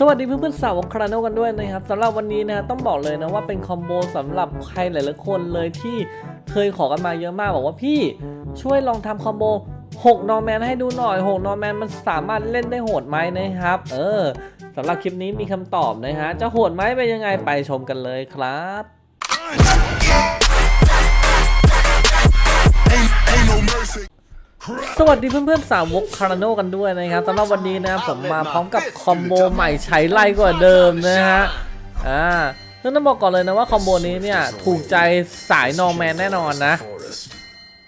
สวัสดีเพื่อนๆสาวกคราโนกันด้วยนะครับสำหรับวันนี้นะต้องบอกเลยนะว่าเป็นคอมโบสำหรับใครหลายๆคนเลยที่เคยขอกันมาเยอะมากบอกว่าพี่ช่วยลองทำคอมโบ6นอร์แมนให้ดูหน่อย6นอร์แมนมันสามารถเล่นได้โหดไหมนะครับ เออสำหรับคลิปนี้มีคำตอบนะฮะจะโหดไหมเป็นยังไงไปชมกันเลยครับ สวัสดีเพื่อนๆสาวกคาราโนกันด้วยนะครับสำหรับวันนี้นะผมมาพร้อมกับคอมโบใหม่ใช้ไล่กว่าเดิมนะฮะอ่าซึ่งต้องบอกก่อนเลยนะว่าคอมโบนี้เนี่ยถูกใจสายนอร์แมนแน่นอนนะ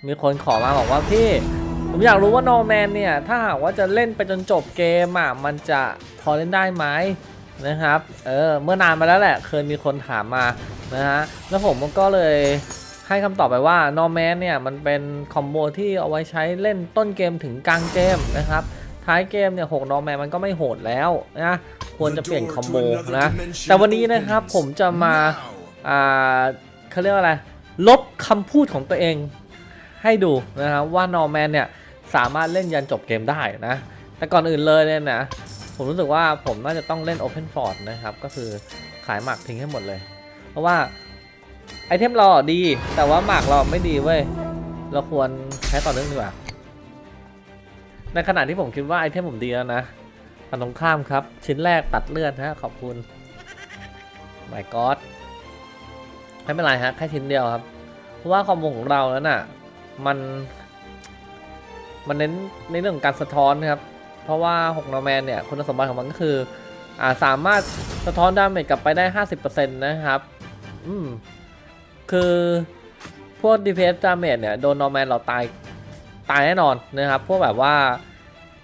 มีคนขอมาบอกว่าพี่ ผมอยากรู้ว่านอร์แมนเนี่ย ถ้าหากว่าจะเล่นไปจนจบเกมอะมันจะพอเล่นได้ไหมนะครับเออเมื่อนานมาแล้วแหละ เคยมีคนถามมานะฮะแล้วผมก็เลย ให้คำตอบไปว่านอร์แมนเนี่ยมันเป็นคอมโบที่เอาไว้ใช้เล่นต้นเกมถึงกลางเกมนะครับ ท้ายเกมเนี่ยหกนอร์แมนมันก็ไม่โหดแล้วนะควรจะเปลี่ยนคอมโบนะ แต่วันนี้นะครับผมจะมาอ่าเขาเรียกว่าอะไร ลบคำพูดของตัวเองให้ดูนะครับว่านอร์แมนเนี่ยสามารถเล่นยันจบเกมได้นะ แต่ก่อนอื่นเลยเนี่ยนะผมรู้สึกว่าผมน่าจะต้องเล่น Open f o r d นะครับ ก็คือขายหมากทิ้งให้หมดเลย เพราะว่า ไอเทมเราอะดี แต่ว่าหมากเราไม่ดีเว้ย เราควรใช้ต่อเนื่องดีกว่า ในขณะที่ผมคิดว่าไอเทมผมดีแล้วนะอันตรงข้ามครับ ชิ้นแรกตัดเลือดฮะ ขอบคุณ my god ไม่เป็นไรฮะ แค่ชิ้นเดียวครับ เพราะว่าคอมโบของเรานั้นน่ะ มัน มันเน้นในเรื่องการสะท้อนนะครับ เพราะว่า6นอร์แมนเนี่ย คุณสมบัติของมันก็คือ อ่าสามารถสะท้อนดาเมจกลับไปได้ 50%นะครับ อืม คือพวก DPS damage เนี่ยโดนนอร์แมนเราตายตายแน่นอนนะครับ พวกแบบว่า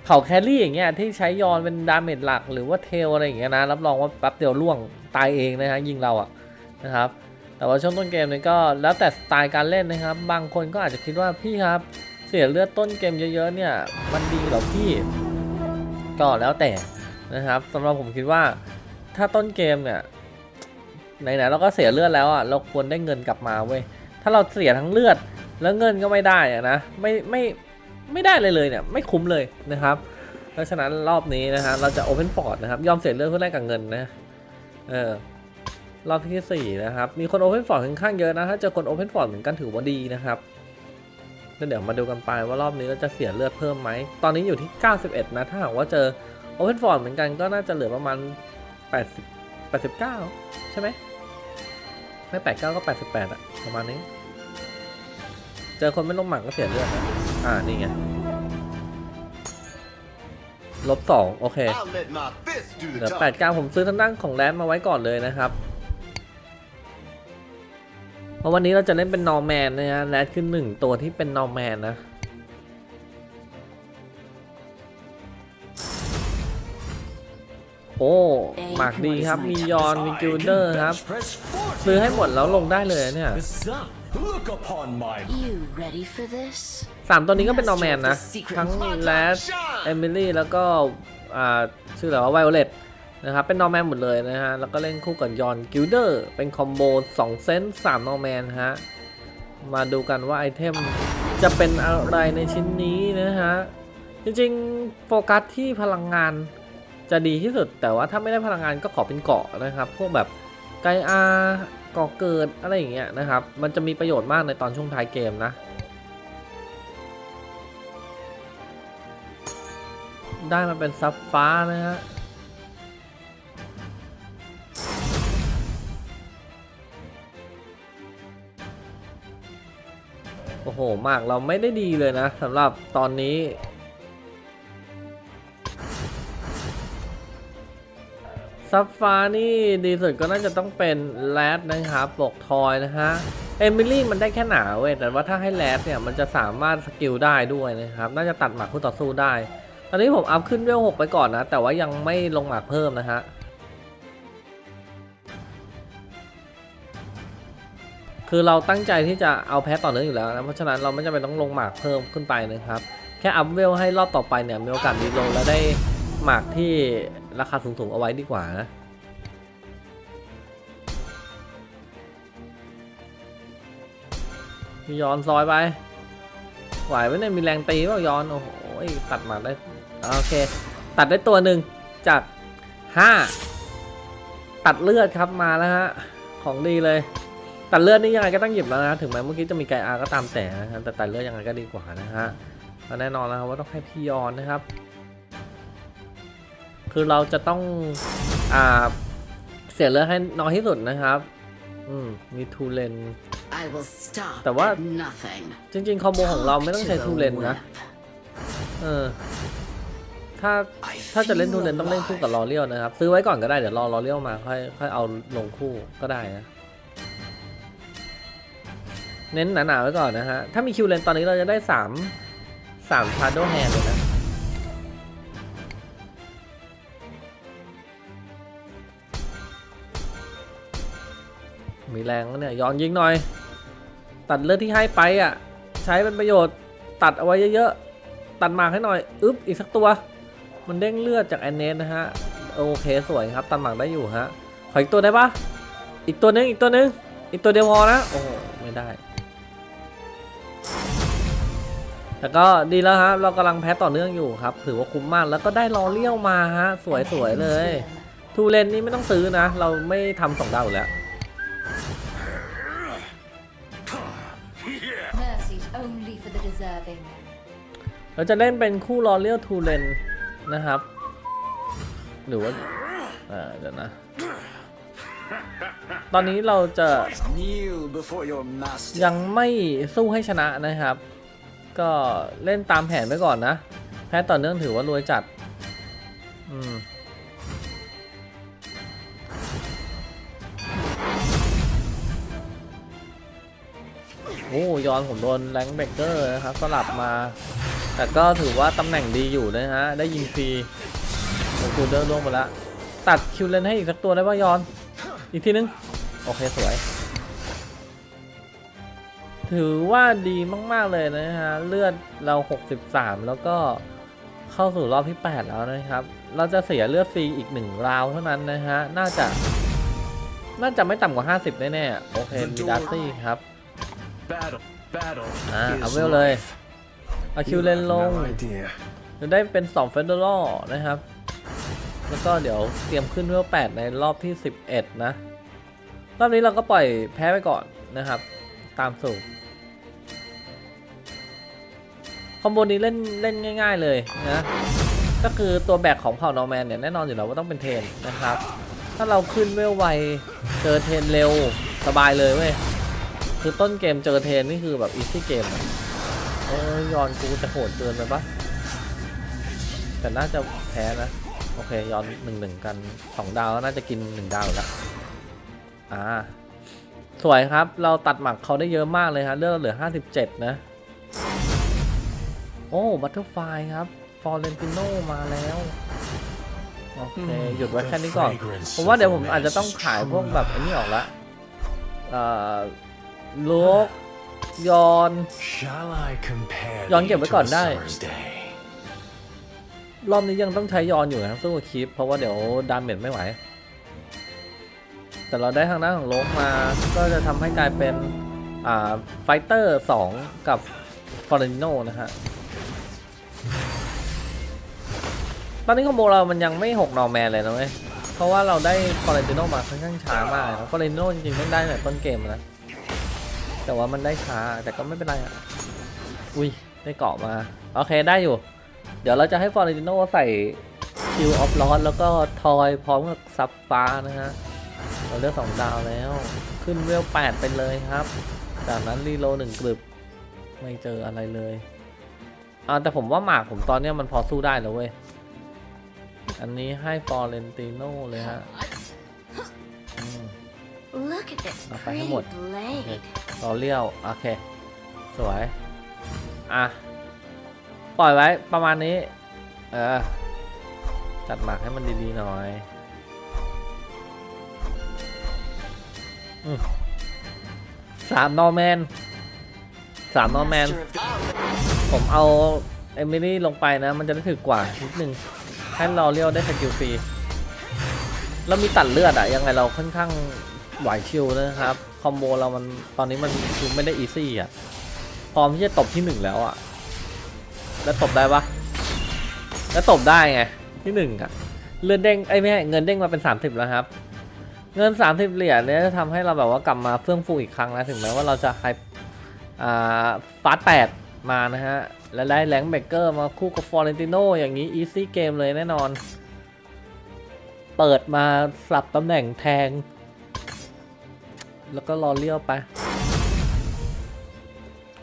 เผาแครี่อย่างเงี้ยที่ใช้ยอนเป็นดาเมจหลัก หรือว่าเทลอะไรอย่างเงี้ยนะรับรองว่าแป๊บเดียวล่วงตายเองนะฮะยิงเราอะนะครับ แต่ว่าช่วงต้นเกมนี้ก็แล้วแต่สไตล์การเล่นนะครับ บางคนก็อาจจะคิดว่าพี่ครับเสียเลือดต้นเกมเยอะๆเนี่ยมันดีเหรอพี่ก็แล้วแต่นะครับสำหรับผมคิดว่าถ้าต้นเกมเนี่ย ไหนๆเราก็เสียเลือดแล้วอะเราควรได้เงินกลับมาเว้ยถ้าเราเสียทั้งเลือดแล้วเงินก็ไม่ได้อะนะไม่ไม่ไม่ได้เลยเลยเนี่ยไม่คุ้มเลยนะครับ เพราะฉะนั้นรอบนี้นะฮะเราจะ Open f o r d นะครับยอมเสียเลือดเพื่อแลกกับเงินนะเออรอบที่สี่นะครับมีคน Open f o r d ค่อนข้างเยอะนะถ้าเจอคน Open f o r d เหมือนกันถือว่าดีนะครับแล้วเดี๋ยวมาดูกันไปว่ารอบนี้เราจะเสียเลือดเพิ่มไหมตอนนี้อยู่ที่ 91 นะถ้าหากว่าเจอ Open f o r d เหมือนกันก็น่าจะเหลือประมาณ 80 89 ใช่ไหม ไม่89ก็88อะประมาณนี้ เจอคนไม่ลงหมักก็เสียเลือดนะอ่า นี่ไง ลบสองโอเค I'll let my fist do เห the ลือ talking. แปดเก้าผมซื้อทางด้านของแรดมาไว้ก่อนเลยนะครับเพราะวันนี้เราจะเล่นเป็นนอร์แมนนะฮะแรดคือหนึ่งตัวที่เป็นนอร์แมนนะ โอ้หมากดีครับ มียอน มีกิลเดอร์ครับ ซื้อให้หมดแล้วลงได้เลยเนี่ย Look upon my You ready for this? สามตัวนี้ก็เป็นนอร์แมนนะ ทั้งแรดเอมิลี่ แล้วก็ อ่า ชื่ออะไรว่าไวโอเลตนะครับ เป็นนอร์แมนหมดเลยนะฮะ แล้วก็เล่นคู่กับยอนกิลเดอร์ เป็นคอมโบ2เซนต์3นอร์แมนฮะ มาดูกันว่าไอเทมจะเป็นอะไรในชิ้นนี้นะฮะ จริงๆ โฟกัสที่พลังงาน จะดีที่สุด แต่ว่าถ้าไม่ได้พลังงานก็ขอเป็นเกาะนะครับ พวกแบบไกอาเกาะเกิดอะไรอย่างเงี้ยนะครับ มันจะมีประโยชน์มากในตอนช่วงท้ายเกมนะ ได้มาเป็นซับฟ้านะฮะโอ้โห มากเราไม่ได้ดีเลยนะสำหรับตอนนี้ ซับฟ้านี่ดีสุดก็น่าจะต้องเป็นแรดนะครับปกทอยนะฮะเอมิลี่มันได้แค่หนาเว้ยแต่ว่าถ้าให้แรดเนี่ยมันจะสามารถสกิลได้ด้วยนะครับ น่าจะตัดหมากคู่ต่อสู้ได้ ตอนนี้ผมอัพขึ้นเวลหกไปก่อนนะ แต่ว่ายังไม่ลงหมากเพิ่มนะฮะคือเราตั้งใจที่จะเอาแพ้ต่อเนื่องอยู่แล้วนะเพราะฉะนั้นเราไม่จำเป็นต้องลงหมากเพิ่มขึ้นไปนะครับ แค่อัพเวลให้รอบต่อไปเนี่ยมีโอกาสดีลงและได้หมากที่ ราคาสูงๆเอาไว้ดีกว่านะมีย้อนซอยไป ไหวไหมเนี่ยมีแรงตีเปล่าย้อนโอ้โหตัดมาได้โอเค ตัดได้ตัวหนึ่งจากห้าตัดเลือดครับมาแล้วฮะของดีเลย ตัดเลือดนี่ยังไงก็ต้องหยิบแล้วนะถึงแม้เมื่อกี้จะมีไกอาก็ตามแต่นะแต่ตัดเลือดยังไงก็ดีกว่านะฮะแน่นอนแล้วว่าต้องให้พี่ยอนนะครับ คือเราจะต้องอ่าเสียเลือดให้น้อยที่สุดนะครับ อืม มีทูเลน I will stop แต่ว่า at nothing. จริงๆคอมโบของเราไม่ต้องใช้ To the ทูเลนนะ whip. เออ ถ้าถ้าจะเล่นทูเลนต้องเล่นคู่กับลอเลียวนะครับ ซื้อไว้ก่อนก็ได้เดี๋ยวรอลอเลียวมาค่อยค่อยเอาลงคู่ก็ได้นะ เน้นหนาๆไว้ก่อนนะฮะ ถ้ามีคิวเลนตอนนี้เราจะได้สามสามชาร์โดแฮนเลยนะ แรงแล้วเนี่ยย้อนยิงหน่อย ตัดเลือดที่ให้ไปอะ ใช้เป็นประโยชน์ตัดเอาไว้เยอะๆ ตัดหมากให้หน่อย อึ๊บอีกสักตัว มันเด้งเลือดจากแอนเนสนะฮะ โอเคสวยครับ ตัดหมากได้อยู่ฮะ ขออีกตัวได้ปะอีกตัวนึงอีกตัวนึงอีกตัวเดียวพอนะ โอ้ไม่ได้ แต่ก็ดีแล้วฮะเรากำลังแพ้ต่อเนื่องอยู่ครับ ถือว่าคุ้มมาก แล้วก็ได้รอเลี้ยวมาฮะ สวยๆเลย ทูเลนนี่ไม่ต้องซื้อนะ เราไม่ทำสองดาวอยู่แล้ว Mercy's only for the deserving. เราจะเล่นเป็นคู่รอเลี้ยวทูเลนนะครับ หรือว่าเออเดี๋ยวนะ ตอนนี้เราจะ Kneel before your master. ยังไม่สู้ให้ชนะนะครับ ก็เล่นตามแผนไว้ก่อนนะ แพ้ต่อเนื่องถือว่ารวยจัด อืม โอ้ยอนผมโดนแรงเบกเกอร์นะครับสลับมา แต่ก็ถือว่าตำแหน่งดีอยู่นะฮะ ได้ยิงฟรีโอ้คูเดอร์ล่วงไปล้วตัดคิวเลนให้อีกสักตัวได้ป่ะยอน อีกทีนึง โอเคสวย ถือว่าดีมาก ๆ เลยนะฮะ เลือดเรา 63 แล้วก็เข้าสู่รอบที่ 8 แล้วนะครับ เราจะเสียเลือดฟรีอีก1ราวเท่านั้นนะฮะ น่าจะ น่าจะไม่ต่ำกว่า 50 แน่ๆ โอเค มีดาร์ซี่ครับ อ่า is เอาเวลเลย life. เอาคิว You เลน have ลง no idea. จะได้เป็น2เฟเดอรัลนะครับ แล้วก็เดี๋ยวเตรียมขึ้นเวล8ในรอบที่ 11 นะ รอบนี้เราก็ปล่อยแพ้ไปก่อนนะครับ ตามสูตรคอมโบนี้เล่นเล่นง่าย ๆเลยนะ ก็คือตัวแบกของเผ่านอร์แมนเนี่ยแน่นอนอยู่แล้วว่าต้องเป็นเทรนนะครับ ถ้าเราขึ้นเวลไวเจอเทรนเร็วสบายเลยเว้ย คือต้นเกมเจอเทรนนี่คือแบบอีซี่เกมอะเอ้ยยอนกูจะโหดเกินไปปะแต่น่าจะแพ้นะ โอเคย้อนหนึ่งหนึ่งกันสองดาวน่าจะกินหนึ่งดาวอยู่แล้วอ่าสวยครับเราตัดหมักเขาได้เยอะมากเลยครับเลือดเราเหลือ57นะ โอ้บัตเตอร์ไฟครับฟอร์เรนติโนมาแล้วโอเคหยุดไว้แค่นี้ก่อนผมว่าเดี๋ยวผมอาจจะต้องขายพวกแบบอันนี้ออกละเอ่อโลกยอน Shall I compare ย้อนเก็บ thee ไว้ to ก่อน a ได้ summer's day? รอบนี้ยังต้องใช้ยอนอยู่นะครับสู้กับคลิปเพราะว่าเดี๋ยวดาเมจไม่ไหว แต่เราได้ทางด้านของโลกมา ก็จะทำให้กลายเป็นอ่าไฟเตอร์2กับฟอร์เรนโนนะฮะ ตอนนี้คอมโบเรามันยังไม่6นอร์แมนเลยนะเว้ย เพราะว่าเราได้ฟอร์เรนติโนมาค่อนข้างช้ามากนะฟอร์เรนติโนจริงๆต้องได้ในต้นเกมนะ แต่ว่ามันได้ช้าแต่ก็ไม่เป็นไรอะอุ้ยได้เกาะมา โอเคได้อยู่ เดี๋ยวเราจะให้ฟอร์เรนติโนใส่คิวออฟลอสแล้วก็ทอยพร้อมกับซับฟ้านะฮะ เราเลือกสองดาวแล้ว ขึ้นเวลแปดไปเลยครับ จากนั้นรีโหลดหนึ่งกลึบไม่เจออะไรเลยอ่าแต่ผมว่าหมากผมตอนเนี้ยมันพอสู้ได้แล้วเว้ย อันนี้ให้ฟอร์เรนติโนเลยฮะอืม Look at this Apa pretty hemot? Blade. รอเลี้ยว โอเค สวย อะ ปล่อยไว้ประมาณนี้ เออ จัดหมักให้มันดี ๆ หน่อยอสามนอร์แมน สามนอร์แมน ผมเอาเอมิลี่ลงไปนะ มันจะได้ถึกกว่านิดนึงให้รอเลี้ยวได้สกิลฟรีแล้วมีตัดเลือดอะยังไงเราค่อนข้างไหวชิวนะครับ คอมโบเรามันตอนนี้มันคือไม่ได้อีซี่อะ พร้อมที่จะตบที่หนึ่งแล้วอะ แล้วตบได้ปะแล้วตบได้ไงที่หนึ่งอะ เลือนเด้งไอ้ไม่ใช่เงินเด้งมาเป็น 30 แล้วครับ เงิน 30 เหรียญเนี่ยจะทำให้เราแบบว่ากลับมาเฟื่องฟูอีกครั้งนะถึงแม้ว่าเราจะไฮฟาสแปดมานะฮะ และได้แรงเบเกอร์มาคู่กับฟอร์เรนติโนอย่างนี้อีซี่เกมเลยแน่นอน เปิดมาสลับตำแหน่งแทง แล้วก็รอเลี้ยวไป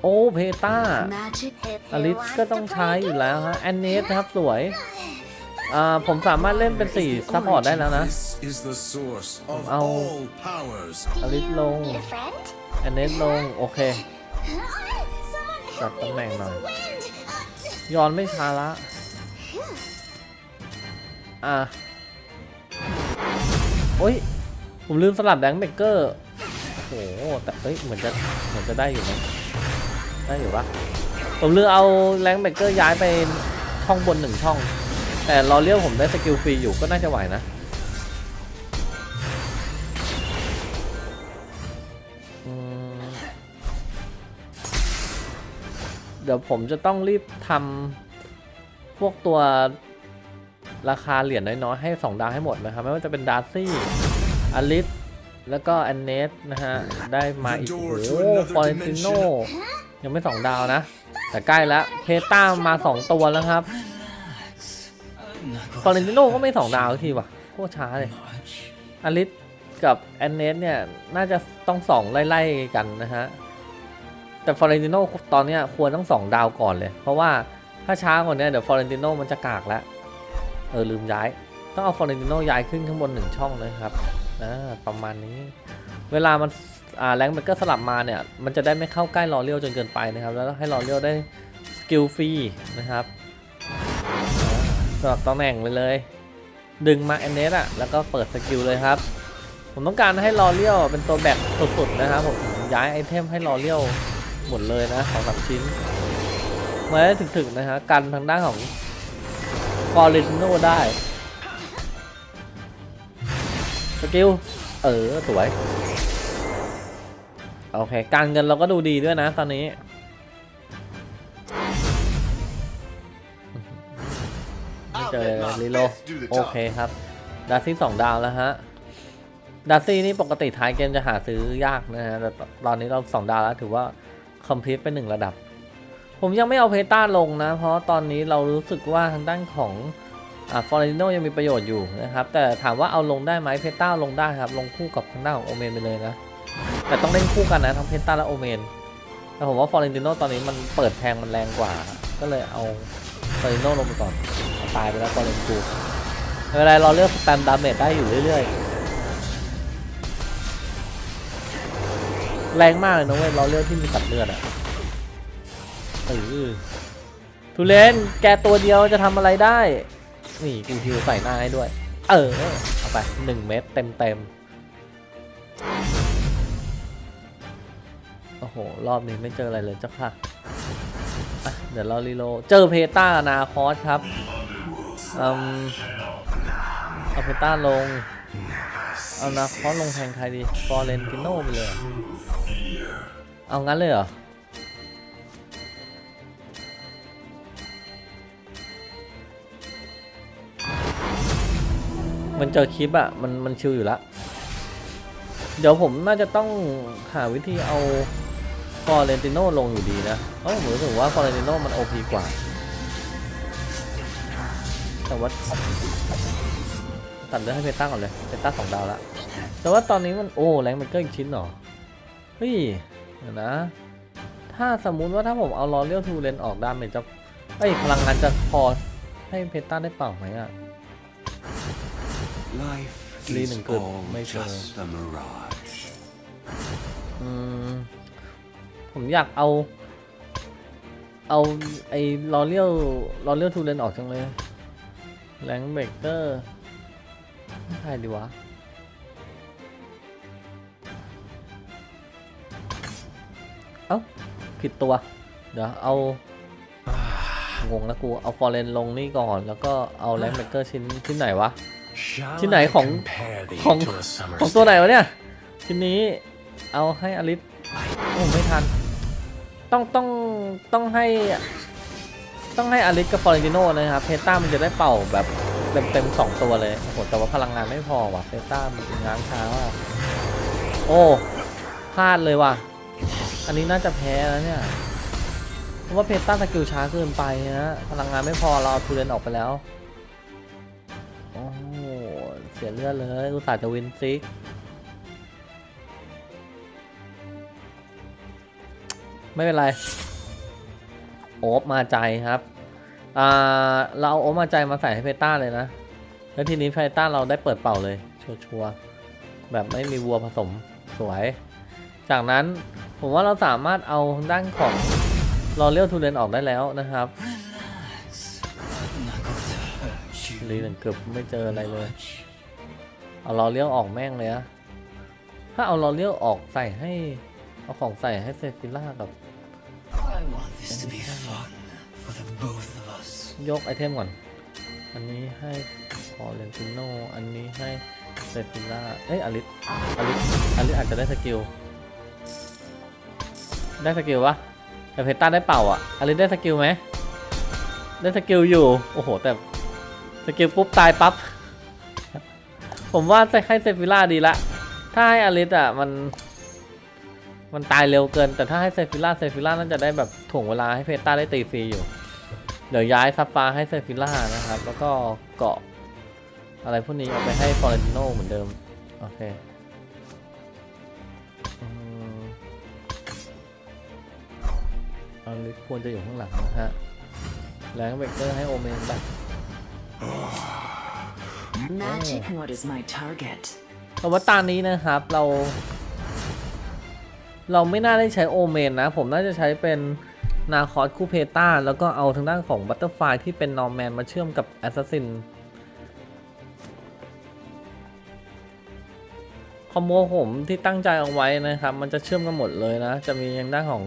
โอ้เพต้า Magic hip อลิสก็ต้องใช้อยู่แล้วฮะแอนเนสครับสวยอ่าผมสามารถเล่นเป็นสี่ซัพพอร์ตได้แล้วนะ This is the source of Ow. all powers. อลิสลง Need a friend? แอนเนสลง โอเค Someone Sắp help tấm me màn with rồi. the wind. ย้อนไม่ช้าละอะโอ้ย ผมลืมสลับแดงเบเกอร์ โอ้โหแต่เอ้ยเหมือนจะเหมือนจะได้อยู่นะได้อยู่ปะผมเลืมเอาแรงเบกเกอร์ย้ายไปช่องบนหนึ่งช่อง แต่รอเลี้ยวผมได้สกิลฟรีอยู่ก็น่าจะไหวนะเดี๋ยวผมจะต้องรีบทำพวกตัวราคาเหรียญน้อยๆให้ 2 ดาวให้หมดนะครับ ไม่ว่าจะเป็นดาร์ซี่อลิส แล้วก็แอนเนสนะฮะ ได้มาอีก โอ้โหฟอเรนติโนยังไม่2ดาวนะ แต่ใกล้แล้วเพต้ามา2ตัวแล้วครับฟอเรนติโนก็ไม่2ดาวสักทีว่ะโคตรช้าเลยอลิสกับแอนเนสเนี่ย น่าจะต้องสองไล่ๆกันนะฮะ แต่ฟอเรนติโนตอนเนี้ยควรต้องสองดาวก่อนเลย เพราะว่าถ้าช้ากว่านี้เดี๋ยวฟอเรนติโนมันจะกากแล้ว เออลืมย้าย ต้องเอาฟอเรนติโนย้ายขึ้นข้างบนหนึ่งช่องนะครับ อ่าประมาณนี้ เวลามันอ่าแรงเบเกอร์สลับมาเนี่ย มันจะได้ไม่เข้าใกล้ลอเลียวจนเกินไปนะครับ แล้วให้ลอเลียวได้สกิลฟรีนะครับสลับตำแหน่งไปเลย ดึงมาแอนเนสอะแล้วก็เปิดสกิลเลยครับ ผมต้องการให้ลอเลียวเป็นตัวแบกสุดๆนะครับผมย้ายไอเทมให้ลอเลียวหมดเลยนะสองสามชิ้นมาได้ถึกๆนะฮะกันทางด้านของฟอร์เรนโนได้ สกิล เออ สวย โอเค การเงินเราก็ดูดีด้วยนะตอนนี้ ไม่เจอลิโล โอเคครับดาร์ซี่สองดาวแล้วฮะดาร์ซี่นี่ปกติท้ายเกมจะหาซื้อยากนะฮะ แต่ตอนนี้เราสองดาวแล้วถือว่าคอมพลีทไปหนึ่งระดับ ผมยังไม่เอาเพต้าลงนะ เพราะตอนนี้เรารู้สึกว่าทางด้านของอ่า ฟอร์เรนโนยังมีประโยชน์อยู่นะครับ แต่ถามว่าเอาลงได้ไหมเพต้าลงได้ครับ ลงคู่กับทางด้านของโอเมนไปเลยนะ แต่ต้องเล่นคู่กันนะทั้งเพต้าและโอเมนแต่ผมว่าฟอร์เรนติโนตอนนี้มันเปิดแทงมันแรงกว่า ก็เลยเอาฟอร์เรนโนลงไปก่อน ตายไปแล้วฟอร์เรนตูไม่เป็นไรเราเลือกสแตมดาเมจได้อยู่เรื่อยๆ แรงมากเลยนะเว้ยเราเลือกที่มีตัดเลือดอะเออทุเรนแกตัวเดียวจะทำอะไรได้ นี่กูฮิวใส่หน้าให้ด้วย เออ เอาไปหนึ่งเม็ดเต็มเต็มโอ้โห รอบนี้ไม่เจออะไรเลยเจ้าค่ะ เดี๋ยวเรารีโล เจอเพต้านาคอสครับอืมเอาเพต้าลง เอานาคอสลงแทนใครดีฟอร์เรนติโนไปเลย เอางั้นเลยเหรอ มันเจอคลิปอะมันมันชิลอยู่ละ เดี๋ยวผมน่าจะต้องหาวิธีเอาฟอร์เรนติโนลงอยู่ดีนะเพราผมรู้สึกว่าฟอร์เรนติโนมันโอพีกว่า แต่ว่าตัดเลือให้เพต้าก่อนเลยเพต้าสองดาวละ แต่ว่าตอนนี้มันโอ้แรงมันก็อีกชิ้นหรอ เฮ้ยเดี๋ยวนะ ถ้าสมมุติว่าถ้าผมเอาลอเลียวทูเลนออกด้านมันจะเอ้พลังงานจะพอให้เพต้าได้เปล่าไหมอะ Life Lý is đừng cười, all mấy giờ. just a mirage. อืมผมอยากเอา เอาไอ้ลอเลียวลอเลียวทูเลนออกจังเลยแรงเบรกเกอร์ใครดีวะเอ้าผิดตัว เดี๋ยวเอางงนะกู เอาฟอร์เรนลงนี่ก่อน แล้วก็เอาแรงเบรกเกอร์ชิ้นชิ้นไหนวะ Shall Chứ này I khổng- compare thee khổng- to a summer's ของตัวไหนวะเนี่ย ชิ้นนี้เอาให้อลิสโอ้ไม่ทัน ต้องต้องต้องให้ ต้องให้อลิสกับฟอร์เรนติโนนะครับ เพต้ามันจะได้เป่าแบบเต็มเต็มๆสองตัวเลย โอ้โห แต่ว่าพลังงานไม่พอว่ะเพต้ามันง้างช้าว่ะโอ้พลาดเลยว่ะ อันนี้น่าจะแพ้แล้วเนี่ยเพราะว่าเพต้าสกิลช้าเกินไปนะ พลังงานไม่พอเราเอาทูเรนออกไปแล้วโอ้โหเสียเลือดเลยอุตส่าห์จะวินซิกไม่เป็นไร โอบมาใจครับอ่าเราเอาโอบมาใจมาใส่ให้เพต้าเลยนะ แล้วทีนี้เพต้าเราได้เปิดเป่าเลย ชัวร์ๆแบบไม่มีวัวผสมสวย จากนั้นผมว่าเราสามารถเอาด้านของรอเลี้ยวทูเรนออกได้แล้วนะครับรีหนึ่งเกือบไม่เจออะไรเลย เอารอเลี้ยวออกแม่งเลยอะถ้าเอารอเลี้ยวออกใส่ให้ เอาของใส่ให้เซฟิล่ากับ I want this to be fun for the both of us. ยกไอเทมก่อน อันนี้ให้ฟอร์เรนติโน อันนี้ให้เซฟิล่า เอ้ยอลิสอลิสอลิสอาจจะได้สกิล ได้สกิลปะแต่เพต้าได้เป่าอะอลิสได้สกิลไหมได้สกิลอยู่ โอ้โห แต่สกิลปุ๊บตายปั๊บ ผมว่าจะให้เซฟิล่าดีละ ถ้าให้อลิสอะมัน มันตายเร็วเกิน แต่ถ้าให้เซฟิล่าเซฟิล่าน่าจะได้แบบถ่วงเวลาให้เพต้าได้ตีฟรีอยู่ เดี๋ยวย้ายซับฟ้าให้เซฟิล่านะครับ แล้วก็เกาะ อะไรพวกนี้เอาไปให้ฟอร์เรนโนเหมือนเดิม โอเคอืมอันนี้ควรจะอยู่ข้างหลังนะฮะ แรงเวกเตอร์ให้โอเมนไป Magic. What is my target? แต่ว่าตอนนี้นะครับเรา เราไม่น่าได้ใช้โอเมนนะ ผมน่าจะใช้เป็นนาคอสคูเพต้า แล้วก็เอาทางด้านของบัตเตอร์ไฟที่เป็นนอร์แมนมาเชื่อมกับแอสซัสซินคอมโบผมที่ตั้งใจเอาไว้นะครับ มันจะเชื่อมกันหมดเลยนะ จะมีทางด้านของ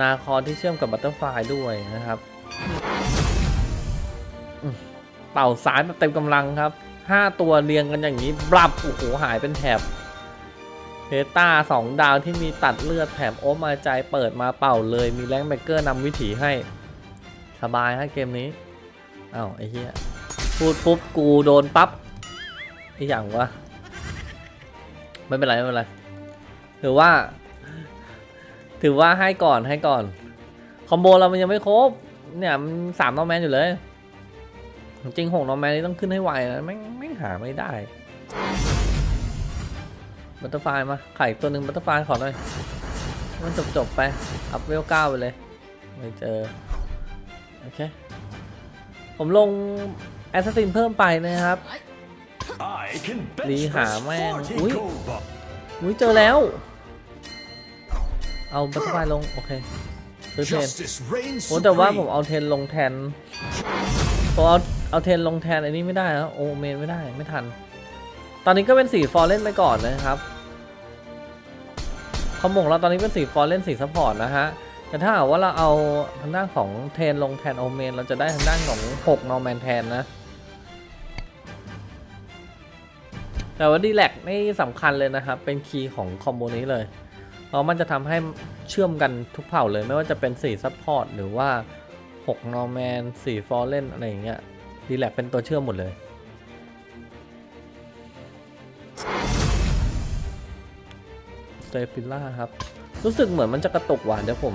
นาคอที่เชื่อมกับบัตเตอร์ไฟด้วยนะครับ เป่าสายแบบเต็มกำลังครับ ห้าตัวเรียงกันอย่างนี้บลับโอ้โหหายเป็นแถบเพต้าสองดาวที่มีตัดเลือดแถมโอมาใจเปิดมาเป่าเลยมีแรงแบกเกอร์นำวิถีให้ สบายฮะเกมนี้อ้าวไอ้เหี้ยพูดปุ๊บกูโดนปั๊บไอ้อย่างวะไม่เป็นไรไม่เป็นไรถือว่า ถือว่าให้ก่อนให้ก่อน คอมโบเรามันยังไม่ครบ เนี่ยมันสามน้อร์แมนอยู่เลย จริงๆหกนอร์แมนนี่ต้องขึ้นให้ไวนะไม่งไม่งหาไม่ได้บัตเตอร์ไฟมาไข่ตัวหนึ่งบัตเตอร์ไฟขอหน่อย มันจบจบๆไป อัพเวลเก้าไปเลย ไม่เจอ โอเค ผมลงแอสซัสซินเพิ่มไปนะครับ I can Lý bench Hà press Mang. 40 Ui. gold bar. อุ้ยเจอแล้ว เอาบัตเตอร์ไฟลง โอเคซื้อเทรน Justice reigns โอ้แต่ว่าผม supreme. เอาเทรนลงแทนผมเอา เอาเทนลงแทนอันนี้ไม่ได้แล้วโอเมนไม่ได้ไม่ทัน ตอนนี้ก็เป็นสีฟอร์เล่นไปก่อนนะครับคอมบงเราตอนนี้เป็นสีฟอร์เล่นสีซัพพอร์ตนะฮะแต่ถ้าหากว่าเราเอาทางด้านของเทนลงแทนโอเมนเราจะได้ทางด้านของ6นอร์แมนแทนนะแต่ว่าดีแลกนี่สำคัญเลยนะครับ เป็นคีย์ของคอมโบนี้เลย เพราะมันจะทำให้เชื่อมกันทุกเผ่าเลยไม่ว่าจะเป็น4ซัพพอร์ตหรือว่า6นอร์แมน4ฟอร์เรนอะไรอย่างเงี้ย ดีแลกเป็นตัวเชื่อมหมดเลยเซฟิล่าครับ รู้สึกเหมือนมันจะกระตุกว่ะเดี๋ยวผม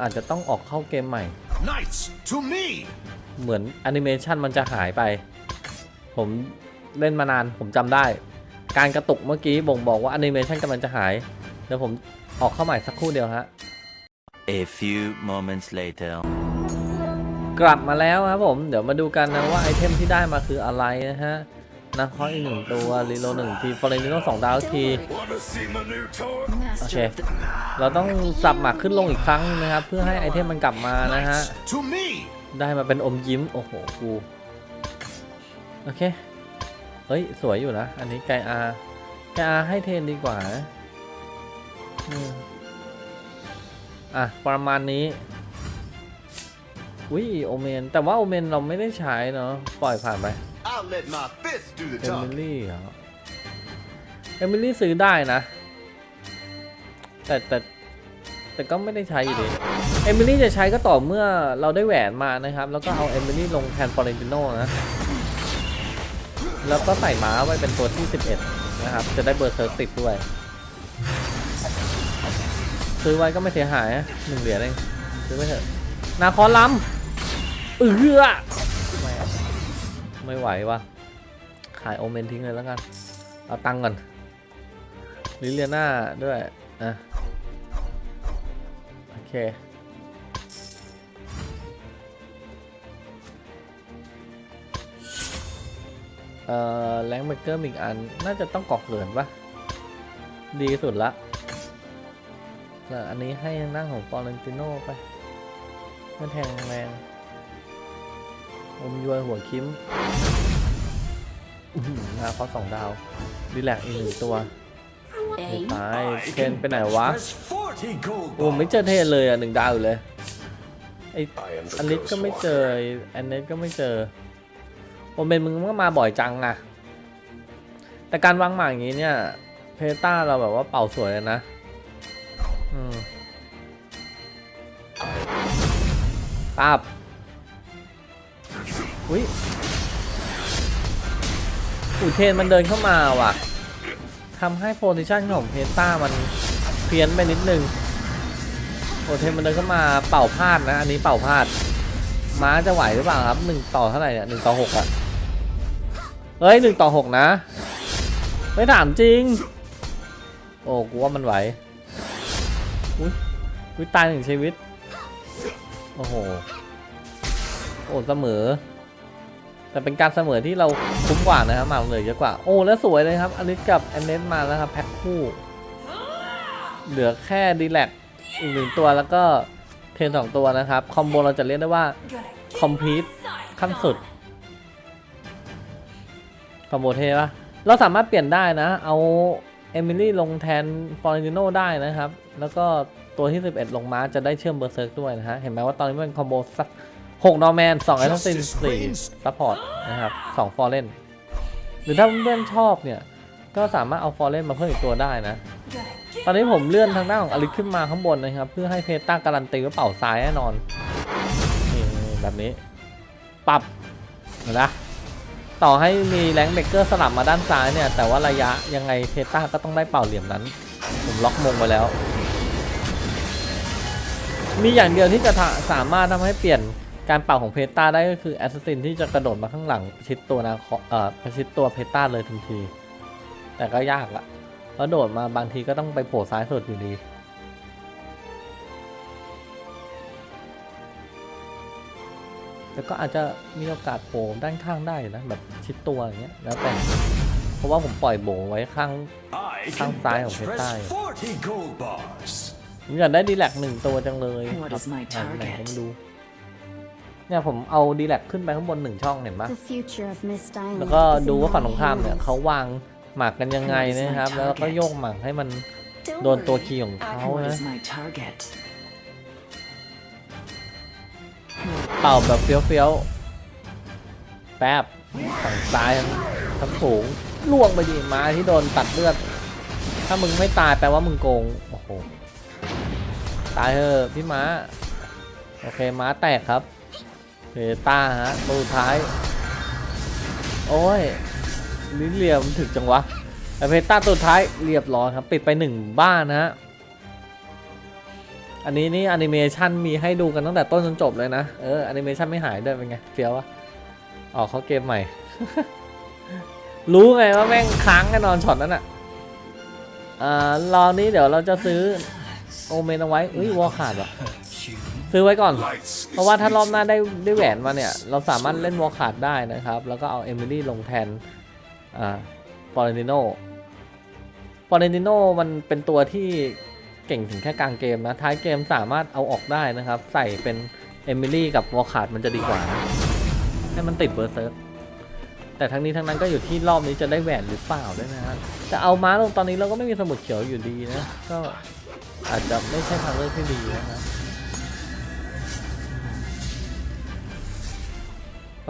อาจจะต้องออกเข้าเกมใหม่ Knights to me. เหมือนแอนิเมชันมันจะหายไป ผมเล่นมานานผมจำได้ การกระตุกเมื่อกี้บ่งบอกว่าแอนิเมชันกำลังจะหาย เดี๋ยวผมออกเข้าใหม่สักครู่เดียวฮะ A few moments later. กลับมาแล้วครับผม เดี๋ยวมาดูกันนะว่าไอเทมที่ได้มาคืออะไรนะฮะนาคอยอีกหนึ่งตัวรีโลหนึ่งทีฟอร์เรนติโนสองดาวที Wanna see my new toy? Master Okay. of the เราต้องสับหมักขึ้นลงอีกครั้งนะครับ เพื่อให้ไอเทมมันกลับมานะฮะได้มาเป็นอมยิ้ม โอ้โหกูโอเค เฮ้ย สวยอยู่นะ อันนี้ไกอาไกอาให้เทนดีกว่าอะ ประมาณนี้ วิโอเมน แต่ว่าโอเมนเราไม่ได้ใช้เนาะปล่อยผ่านไป I'll let my fist do the เอมิ talking. ลี่เหรอเอมิลี่ซื้อได้นะ แต่แต่แต่ก็ไม่ได้ใช้อยู่ดีเอมิลี่จะใช้ก็ต่อเมื่อเราได้แหวนมานะครับ แล้วก็เอาเอมิลี่ลงแทนฟอเรนติโนนะ แล้วก็ใส่ม้าไว้เป็นตัวที่ 11 นะครับ จะได้เบอร์เซิร์กติดด้วย ซื้อไว้ก็ไม่เสียหายนะหนึ่งเหรียญเองซื้อไว้เถอะนาคอนล้ำ เอือไม่อไม่ไหววะขายโอเมนทิ้งเลยแล้วกัน เอาตังก่อน ลิเลียนาด้วยอะโอเคเอ่อแรงเบเกอร์อีกอัน น่าจะต้องกอกเหลือนปะดีสุดละแล้วอันนี้ให้นั่งของฟอร์เรนติโน่ไป ไมันแทงแรง อมยวยหัวคิมอื้อหือนาสองดาวดีแลกอีกหนึ่งตัวไม่ตายเทนไปไหนวะโอ้ไม่เจอเทนเลยอะหนึ่งดาวอยู่เลยไออันนี้ก็ไม่เจออันนี้ก็ไม่เจอโอเมนมึงก็มาบ่อยจังอะแต่การวางหมากอย่างนี้เนี่ย เพต้าเราแบบว่าเป่าสวยเลยนะอืมปั๊บ อุ้ยอูเทนมันเดินเข้ามาว่ะทำให้โพซิชันของเพต้ามันเพี้ยนไปนิดนึงโอเทนมันเดินเข้ามาเป่าพลาดนะอันนี้เป่าพลาด ม้าจะไหวหรือเปล่าครับหนึ่งต่อเท่าไหร่เนี่ยหนึ่งต่อหกอะเฮ้ยหนึ่งต่อหกนะไม่ถามจริง โอ้กูว่ามันไหวอุ้ยอุ้ยตายหนึ่งชีวิต โอ้โห โอ้เสมอ แต่เป็นการเสมอที่เราคุ้มกว่านะครับหมาเหลยเยอะกว่า โอ้แล้วสวยเลยครับอลิสกับแอนเนสมาแล้วครับแพ็คคู่ เหลือแค่ดีแลกอีกหนึ่งตัวแล้วก็เทนสองตัวนะครับ คอมโบเราจะเรียกได้ว่าคอมพลีทขั้นสุด คอมโบเทปะเราสามารถเปลี่ยนได้นะ เอาเอมิลี่ลงแทนฟอร์ติโนได้นะครับ แล้วก็ตัวที่ 11 ลงมาจะได้เชื่อมเบอร์เซิร์กด้วยนะฮะ เห็นไหมว่าตอนนี้มันเป็นคอมโบสัก 6นอร์แมน2ไอทอนซิน4ซัพพอร์ตนะครับ2ฟอร์เรนหรือถ้าเพื่อนๆชอบเนี่ย ก็สามารถเอาฟอร์เรนมาเพิ่มอีกตัวได้นะ ตอนนี้ผมเลื่อนทางด้านของอลิสขึ้นมาข้างบนนะครับ เพื่อให้เพต้าการันตีว่าเป่าซ้ายแน่นอนนี่แบบนี้ ปรับเห็นนะต่อให้มีแรงเบเกอร์สลับมาด้านซ้ายเนี่ย แต่ว่าระยะยังไงเพต้าก็ต้องได้เป่าเหลี่ยมนั้น ผมล็อกมงไว้แล้ว มีอย่างเดียวที่จะทะสามารถทำให้เปลี่ยน การเป่าของเพต้าได้ก็คือแอสซินที่จะกระโดดมาข้างหลังประชิดตัวนะเอ่อประชิดตัวเพต้าเลยทันที แต่ก็ยากละเพราะโดดมาบางทีก็ต้องไปโผล่ซ้ายสุดอยู่ดีแต่ก็อาจจะมีโอกาสโผล่ด้านข้างได้นะแบบชิดตัวอย่างเงี้ยแล้วแต่เพราะว่าผมปล่อยโบไว้ข้าง I Thằng can tài của bench người press ta. 40 gold bars. ผมอยากได้ดีแลกหนึ่งตัวจังเลย What ครับ is my อ่าไหน target? ก็ไม่รู้ เนี่ยผมเอาดีแลกขึ้นไปข้างบนหนึ่งช่องเห็นปะ The future of Miss Diamond แล้วก็ is ดู in ว่าฝั่ง my ตรงข้ามเนี่ย hands. เขาวางหมากกันยังไงนะครับ แล้วก็โยกหมากให้มัน Don't โดนตัว worry. คีย์ของเขา What นะ is my target? เป่าแบบเฟี้ยวๆ แป๊บฝั่งซ้ายทั้งสูงล่วงไปดีม้าที่โดนตัดเลือด ถ้ามึงไม่ตายแปลว่ามึงโกง โอ้โห ตายเถอะพี่ม้า โอเคม้าแตกครับ เพต้าฮะตัวสุดท้าย โอ้ยลิ้นเหลี่ยมถึกจังวะแต่เพต้าตัวท้ายเรียบร้อยครับ ปิดไปหนึ่งบ้านนะฮะอันนี้นี่แอนิเมชันมีให้ดูกันตั้งแต่ต้นจนจบเลยนะ เออแอนิเมชันไม่หายด้วยเป็นไงเฟี้ยววะออกเขาเกมใหม่ รู้ไงว่าแม่งค้างแน่นอนช็อตนั้นอะอ่ารอนี้เดี๋ยวเราจะซื้อโอเมนเอาไว้อุ้ยวอขาดว่ะ ซื้อไว้ก่อน เพราะว่าถ้ารอบหน้าได้ได้แหวนมาเนี่ย เราสามารถเล่นวอลขาดได้นะครับ แล้วก็เอาเอมิลี่ลงแทนอ่าฟอร์เรนติโนฟอร์เรนติโนมันเป็นตัวที่เก่งถึงแค่กลางเกมนะ ท้ายเกมสามารถเอาออกได้นะครับ ใส่เป็นเอมิลี่กับวอลขาดมันจะดีกว่า ให้มันติดเบอร์เซิร์ฟแต่ทั้งนี้ทั้งนั้นก็อยู่ที่รอบนี้จะได้แหวนหรือเปล่าด้วยนะฮะจะเอาม้าลงตอนนี้เราก็ไม่มีสมุดเขียวอยู่ดีนะ ก็อาจจะไม่ใช่ทางเลือกที่ดีนะครับ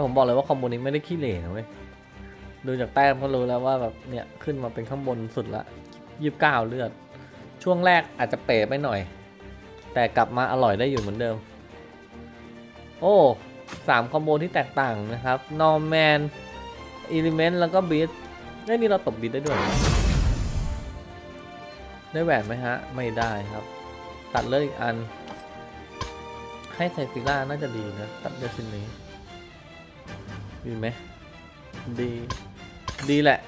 ผมบอกเลยว่าคอมโบนี้ไม่ได้ขี้เหร่นะเว้ยดูจากแต้มก็รู้แล้วว่าแบบเนี่ยขึ้นมาเป็นข้างบนสุดละยี่สิบเก้าเลือด ช่วงแรกอาจจะเป๋ไปหน่อย แต่กลับมาอร่อยได้อยู่เหมือนเดิม โอ้สามคอมโบที่แตกต่างนะครับนอร์แมนอิเลเมนต์แล้วก็บีทได้นี่เราตบบีทได้ด้วย ได้แหวนไหมฮะ ไม่ได้ครับ ตัดเลือดอีกอัน ให้ไซฟิล่าน่าจะดีนะ ตัดเลือดชิ้นนี้ ดีไหมดี ดีแหละ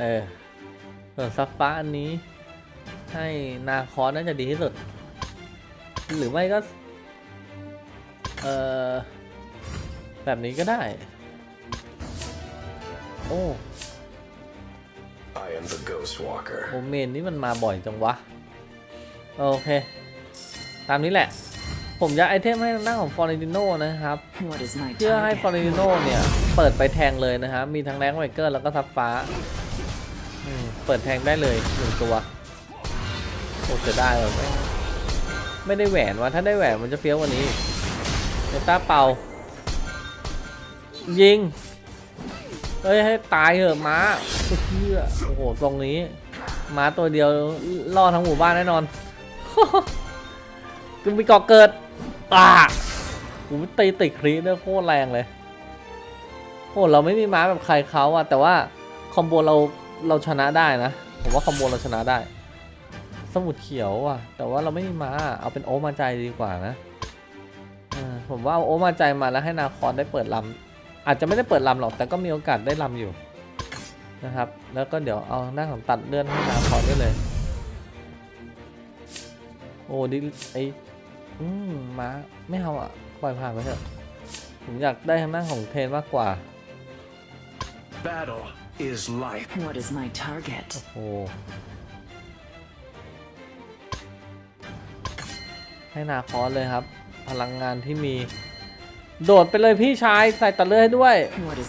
เออส่วนซัฟฟ้าอันนี้ ให้นาคอสน่าจะดีที่สุด หรือไม่ก็ เออแบบนี้ก็ได้ โอ้ I am the Ghost Walker. โอเมนนี่มันมาบ่อยจังวะ โอเค ตามนี้แหละ ผมจะไอเทมให้ทางด้านของฟอร์เรนติโนนะครับ What is my เพื่อให้ฟอร์เร target? นติโนเนี่ยเปิดไปแทงเลยนะครับมีทั้งแรงไวเกอร์แล้วก็ซับฟ้าอืมเปิดแทงได้เลยหนึ่งตัวโอ้จะได้แบบไม่ไม่ได้แหวนวะถ้าได้แหวนมันจะเฟี้ยวกว่านี้เนต้าเป่า ยิงเฮ้ยให้ตายเหอะม้าเพื่อโอ้โหตรงนี้ม้าตัวเดียวล่อทั้งหมู่บ้านแน่นอนกูมีก่อเกิด อ่ากูตีติดครีด้วยโคตรแรงเลยโอ้เราไม่มีม้าแบบใครเขาอะแต่ว่าคอมโบเราเราชนะได้นะ ผมว่าคอมโบเราชนะได้ สมุดเขียวอะแต่ว่าเราไม่มีม้าเอาเป็นโอมาใจดีกว่านะอผมว่าเอาโอมาใจมาแล้วให้นาคอนได้เปิดลำอาจจะไม่ได้เปิดลำหรอกแต่ก็มีโอกาสได้ลำอยู่นะครับ แล้วก็เดี๋ยวเอาหน้าของตัดเลื่อนให้นาคอนได้เลย โอ้ดิไอ อืมม้าไม่เอาอะ ปล่อยผ่านไปเถอะ ผมอยากได้ทางด้านของเทรนมากกว่า Battle is life. What is my target? โอ้ให้นาคอสเลยครับ พลังงานที่มี โดดไปเลยพี่ชายใส่ตัดเลือดให้ด้วย What is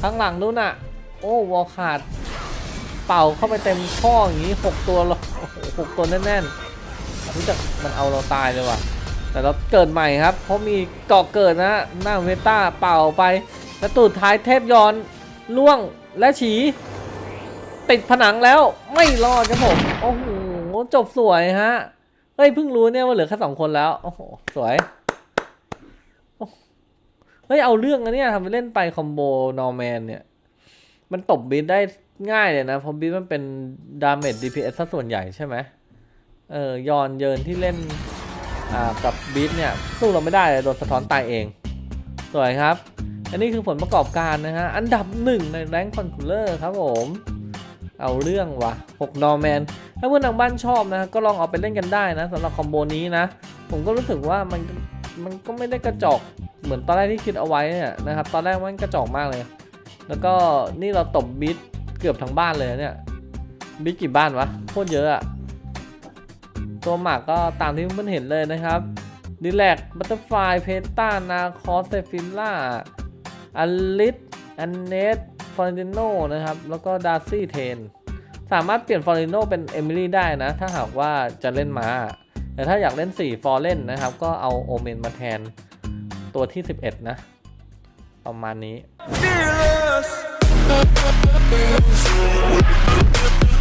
ข้างหลังนู้นน่ะ โอ้วอลขาด เป่าเข้าไปเต็มข้ออย่างนี้หกตัวเลยโอ้โหหกตัวแน่นๆ รู้จักมันเอาเราตายเลยว่ะ แต่เราเกิดใหม่ครับ เพราะมีเกาะเกิดนะหน้าเวต้าเป่าไปแล้วตูดท้ายเทพยอนล่วงและฉี ติดผนังแล้วไม่รอดครับผมโอ้โหจบสวยฮะเฮ้ยเพิ่งรู้เนี่ยว่าเหลือแค่สองคนแล้วโอ้โหสวยเฮ้ยเอาเรื่องนะเนี่ยทำไปเล่นไปคอมโบนอร์แมนเนี่ย มันตบบีทได้ง่ายเลยนะเพราะบีทมันเป็นดาเมจ DPS ซะส่วนใหญ่ใช่ไหม เออยอนเยินที่เล่นอ่ากับบีทเนี่ยสู้เราไม่ได้โดนสะท้อนตายเอง สวยครับ อันนี้คือผลประกอบการนะฮะ อันดับหนึ่งในแรงคอนคูลเลอร์ครับผม เอาเรื่องวะ6นอร์แมน ถ้าเพื่อนทางบ้านชอบนะ ก็ลองเอาไปเล่นกันได้นะสำหรับคอมโบนี้นะ ผมก็รู้สึกว่ามันมันก็ไม่ได้กระจอกเหมือนตอนแรกที่คิดเอาไว้เนี่ยนะครับ ตอนแรกมันกระจอกมากเลย แล้วก็นี่เราตบบิทเกือบทั้งบ้านเลยเนี่ยบิทกี่บ้านวะโคตรเยอะอะ ตัวหมากก็ตามที่เพื่อนเห็นเลยนะครับดิแลกบัตเตอร์ไฟเพต้านาคอสเซฟิลล่าอลิสอันเนสฟอร์ติโนนะครับ แล้วก็ดาร์ซี่เทน สามารถเปลี่ยนฟอร์ติโนเป็นเอมิลี่ได้นะ ถ้าหากว่าจะเล่นม้า แต่ถ้าอยากเล่น 4 ฟอร์เล่นนะครับ ก็เอาโอเมนมาแทนตัวที่ 11 นะ ประมาณนี้ Fearless.